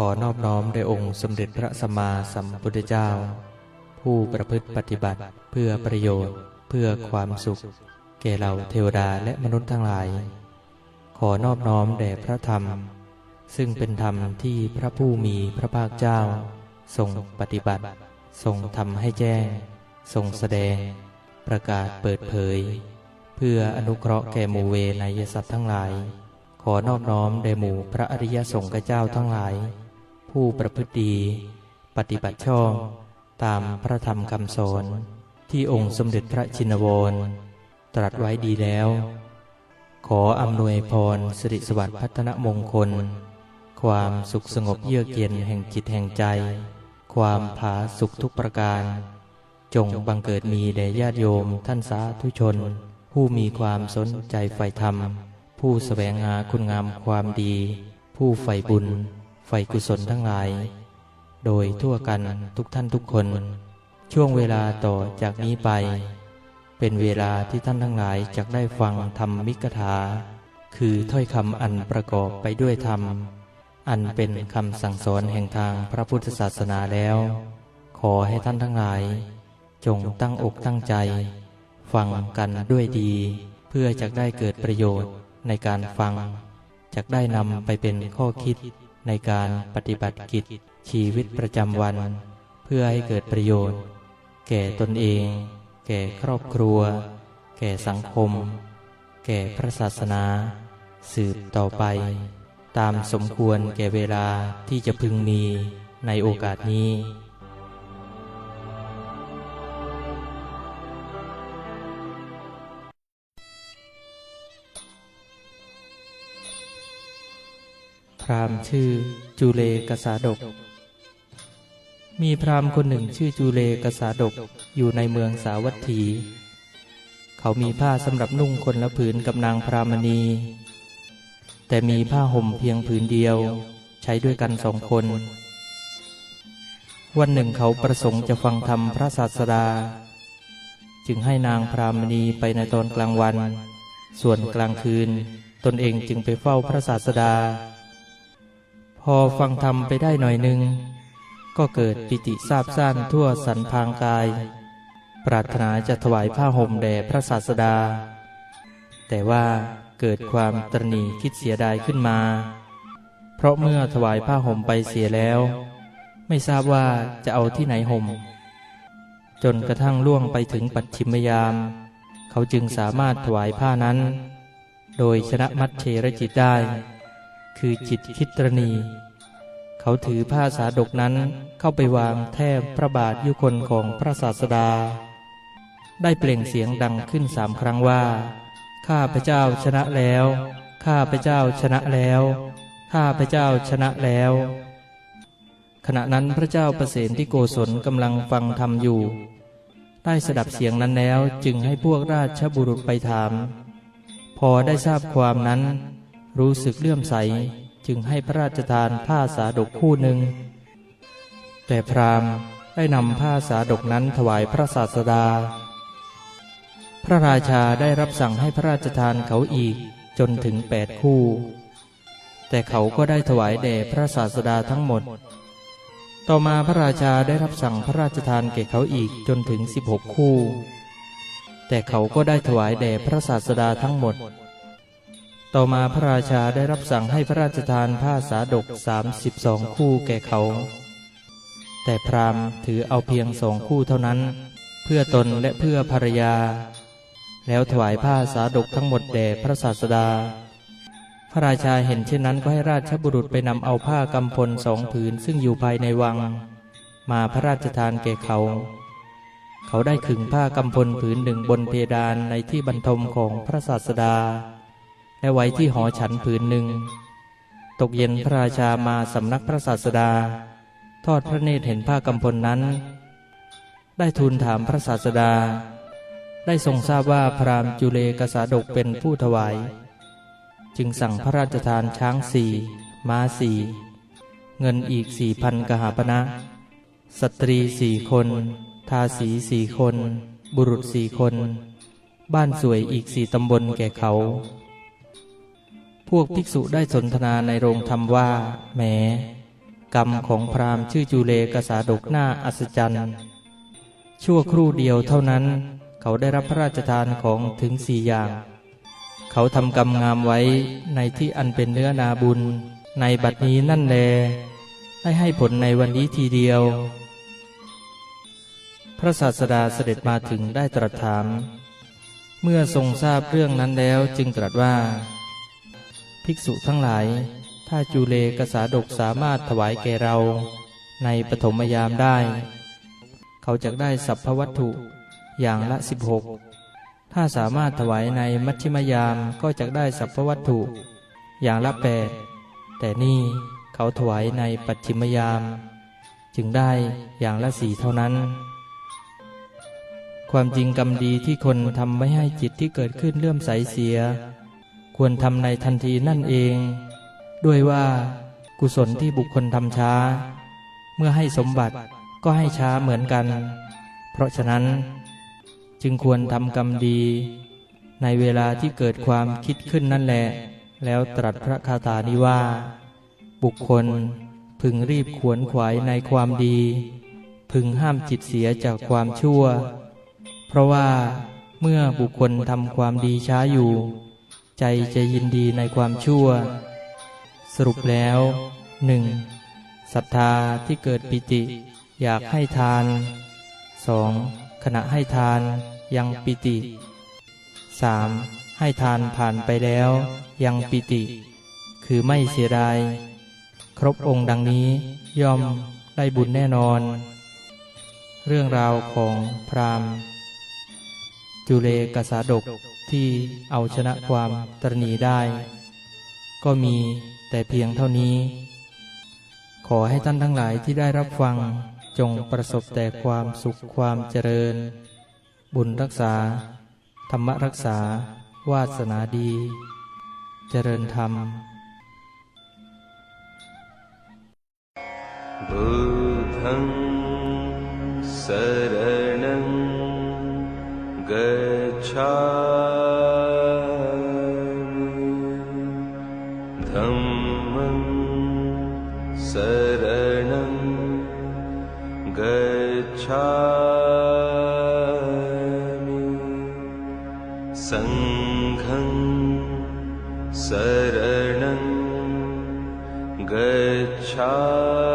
ขอนอบน้อมแด่องค์สมเด็จพระสัมมาสัมพุทธเจ้า ผู้ประพฤติปฏิบัติเพื่อประโยชน์ เพื่อความสุข แก่เราเทวดาและมนุษย์ทั้งหลาย ขอนอบน้อมแด่พระธรรม ซึ่งเป็นธรรมที่พระผู้มีพระภาคเจ้า ทรงปฏิบัติ ทรงทำให้แจ้ง ทรงแสดง ประกาศเปิดเผย เพื่ออนุเคราะห์แก่หมู่เวนยสัตว์ทั้งหลาย ขอนอบน้อมแด่หมู่พระอริยสงฆ์เจ้าทั้งหลาย ผู้ประพฤติดี ปฏิบัติชอบตามพระธรรมคำสอนที่องค์สมเด็จพระจินวร ตรัสไว้ดีแล้ว ขออำนวยพรสิริสวัสดิ์พัฒนมงคล ความสุขสงบเยือกเย็นแห่งจิตแห่งใจ ความผาสุขทุกประการ จงบังเกิดมีแด่ญาติโยมท่านสาธุชน ผู้มีความสนใจใฝ่ธรรม ผู้แสวงหาคุณงามความดี ผู้ใฝ่บุญ ใฝ่กุศลทั้งหลาย โดยทั่วกันทุกท่านทุกคน ช่วงเวลาต่อจากนี้ไป เป็นเวลาที่ท่านทั้งหลายจะได้ฟังธรรมมิกถา คือถ้อยคำอันประกอบไปด้วยธรรม อันเป็นคำสั่งสอนแห่งทางพระพุทธศาสนาแล้ว ขอให้ท่านทั้งหลาย จงตั้งอกตั้งใจ ฟังกันด้วยดี เพื่อจะได้เกิดประโยชน์ในการฟังจะได้นำไปเป็นข้อคิด ในการปฏิบัติกิจชีวิตประจำวัน เพื่อให้เกิดประโยชน์ แก่ตนเอง แก่ครอบครัว แก่สังคม แก่พระศาสนา สืบต่อไป ตามสมควรแก่เวลาที่จะพึงมีในโอกาสนี้ พราหมณ์ชื่อจูเลกษาดก มีพราหมณ์คนหนึ่งชื่อจูเลกษาดกอยู่ในเมืองสาวัตถี เขามีผ้าสำหรับนุ่งคนละผืนกับนางพรามณี แต่มีผ้าห่มเพียงผืนเดียวใช้ด้วยกันสองคน วันหนึ่งเขาประสงค์จะฟังธรรมพระศาสดา จึงให้นางพรามณีไปในตอนกลางวัน ส่วนกลางคืนตนเองจึงไปเฝ้าพระศาสดา พอฟังธรรมไปได้หน่อยหนึ่งก็เกิดปิติซาบซ่านทั่วสันพางกาย ปรารถนาจะถวายผ้าห่มแด่พระศาสดา แต่ว่าเกิดความตรณีคิดเสียดายขึ้นมา เพราะเมื่อถวายผ้าห่มไปเสียแล้ว ไม่ทราบว่าจะเอาที่ไหนห่ม จนกระทั่งล่วงไปถึงปัจฉิมยาม เขาจึงสามารถถวายผ้านั้น โดยชนะมัดเชรจิตได้ คือจิตคิดตรณี เขาถือผ้าสาดกนั้นเข้าไปวางแทบพระบาทยุคนของพระศาสดา ได้เปล่งเสียงดังขึ้นสามครั้งว่า ข้าพระเจ้าชนะแล้ว ข้าพระเจ้าชนะแล้ว ข้าพระเจ้าชนะแล้ว ขณะนั้นพระเจ้าประเสนที่โกศลกำลังฟังธรรมอยู่ ได้สดับเสียงนั้นแล้วจึงให้พวกราชบุรุษไปถาม พอได้ทราบความนั้น รู้สึกเลื่อมใสจึงให้พระราชทานผ้าสาดกคู่หนึ่ง แต่พราหมณ์ได้นำผ้าสาดกนั้นถวายพระศาสดา พระราชาได้รับสั่งให้พระราชทานเขาอีกจนถึงแปดคู่ แต่เขาก็ได้ถวายแด่พระศาสดาทั้งหมด ต่อมาพระราชาได้รับสั่งพระราชทานแก่เขาอีกจนถึงสิบหกคู่ แต่เขาก็ได้ถวายแด่พระศาสดาทั้งหมด ต่อมาพระราชาได้รับสั่งให้พระราชทานผ้าสาดกสามสิบสองคู่แก่เขา แต่พราหมณ์ถือเอาเพียงสองคู่เท่านั้น เพื่อตนและเพื่อภรรยา แล้วถวายผ้าสาดกทั้งหมดแด่พระศาสดา พระราชาเห็นเช่นนั้นก็ให้ราชบุรุษไปนำเอาผ้ากำพลสองผืนซึ่งอยู่ภายในวัง มาพระราชทานแก่เขา เขาได้ขึงผ้ากำพลผืนหนึ่งบนเพดานในที่บรรทมของพระศาสดา และไว้ที่หอฉันผืนหนึ่ง ตกเย็นพระราชามาสำนักพระศาสดา ทอดพระเนตรเห็นผ้ากำพลนั้น ได้ทูลถามพระศาสดา ได้ทรงทราบว่าพราหมณ์จุเลกษาดกเป็นผู้ถวาย จึงสั่งพระราชทานช้างสี่ม้าสี่เงินอีกสี่พันกหาปณะสตรีสี่คน ทาสีสี่คน บุรุษสี่คน บ้านสวยอีกสี่ตำบลแก่เขา พวกภิกษุได้สนทนาในโรงธรรมว่าแหมกรรมของพราหมณ์ชื่อจูเลกษาดกหน้าอัศจรรย์ชั่วครู่เดียวเท่านั้น เขาได้รับพระราชทานของถึงสี่อย่าง เขาทำกรรมงามไว้ในที่อันเป็นเนื้อนาบุญ ในบัดนี้นั่นแลให้ให้ผลในวันนี้ทีเดียว พระศาสดาเสด็จมาถึงได้ตรัสถาม เมื่อทรงทราบเรื่องนั้นแล้วจึงตรัสว่า ภิกษุทั้งหลาย ถ้าจูเลกษาดกสามารถถวายแก่เรา ในปฐมยามได้ เขาจะได้สัพพวัตถุอย่างละสิบหกถ้าสามารถถวายในมัชชิมยามก็จะได้สัพพวัตถุอย่างละแปดแต่นี่เขาถวายในปัจฉิมยาม จึงได้อย่างละสี่เท่านั้น ความจริงกรรมดีที่คนทำไม่ให้จิตที่เกิดขึ้นเลื่อมใสเสีย ควรทำในทันทีนั่นเอง ด้วยว่ากุศลที่บุคคลทำช้า เมื่อให้สมบัติก็ให้ช้าเหมือนกัน เพราะฉะนั้น จึงควรทำกรรมดี ในเวลาที่เกิดความคิดขึ้นนั่นแหละ แล้วตรัสพระคาถานี้ว่า บุคคลพึงรีบขวนขวายในความดี พึงห้ามจิตเสียจากความชั่ว เพราะว่าเมื่อบุคคลทำความดีช้าอยู่ ใจจะยินดีในความชั่ว สรุปแล้วหนึ่งศรัทธาที่เกิดปิติ อยากให้ทาน 2. ขณะให้ทานยังปิติ 3. ให้ทานผ่านไปแล้วยังปิติ คือไม่เสียดาย ครบองค์ดังนี้ย่อมได้บุญแน่นอน เรื่องราวของพราหมณ์ จุเลกษาดกที่เอาชนะความตรณีได้ ก็มีแต่เพียงเท่านี้ ขอให้ท่านทั้งหลายที่ได้รับฟังจงประสบแต่ความสุขความเจริญ บุญรักษา ธรรมรักษา วาสนาดี เจริญธรรม बुद्धं शरणं धम्मं शरणं गच्छामि। सङ्घं शरणं गच्छामि